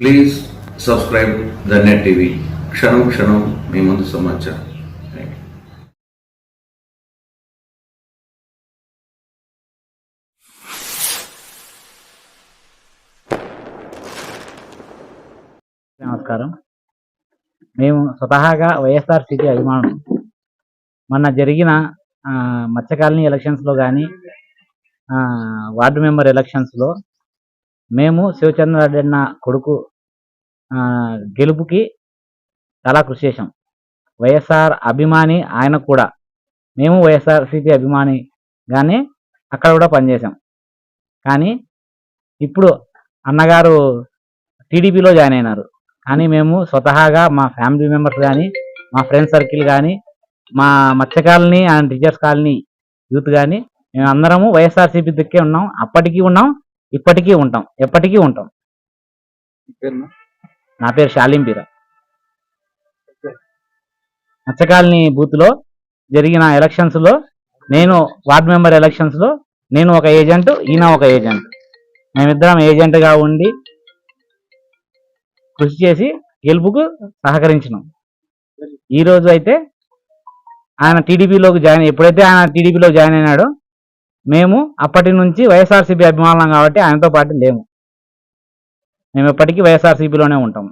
Please subscribe the Net TV క్షణం క్షణం మీ ముందు సమాచారం. నమస్కారం. మేము స్వతహాగా వైఎస్ఆర్ సిటీ అభిమానులు. మొన్న జరిగిన మత్స్య కాలనీ ఎలక్షన్స్లో కానీ వార్డు మెంబర్ ఎలక్షన్స్లో మేము శివచంద్రారెడ్డి అన్న కొడుకు గెలుపుకి చాలా కృషి చేశాం. వైఎస్ఆర్ అభిమాని ఆయన కూడా. మేము వైఎస్ఆర్సీపీ అభిమాని కానీ అక్కడ కూడా పనిచేసాం కానీ ఇప్పుడు అన్నగారు టీడీపీలో జాయిన్ అయినారు. కానీ మేము స్వతహాగా మా ఫ్యామిలీ మెంబర్స్ కానీ మా ఫ్రెండ్ సర్కిల్ కానీ మా Matsya colony and teachers colony youth కానీ మేము అందరము వైఎస్ఆర్సీపీ దిక్కే ఉన్నాం. అప్పటికీ ఉన్నాం. ఇప్పటికీ ఉంటాం. ఎప్పటికీ ఉంటాం. నా పేరు షాలింపీర మత్స్య కాలనీ బూత్లో జరిగిన ఎలక్షన్స్లో నేను వార్డ్ మెంబర్ ఎలక్షన్స్లో నేను ఒక ఏజెంట్ ఈయన ఒక ఏజెంట్. మేమిద్దరం ఏజెంట్గా ఉండి కృషి చేసి గెలుపుకు సహకరించినాం. ఈ రోజు అయితే ఆయన టీడీపీలోకి జాయిన్ ఎప్పుడైతే ఆయన టీడీపీలో జాయిన్ అయినాడో మేము అప్పటి నుంచి వైఎస్ఆర్సీపీ అభిమానులం కాబట్టి ఆయనతో పాటు లేము. మేము ఎప్పటికీ వైఎస్ఆర్సీపీలోనే ఉంటాము.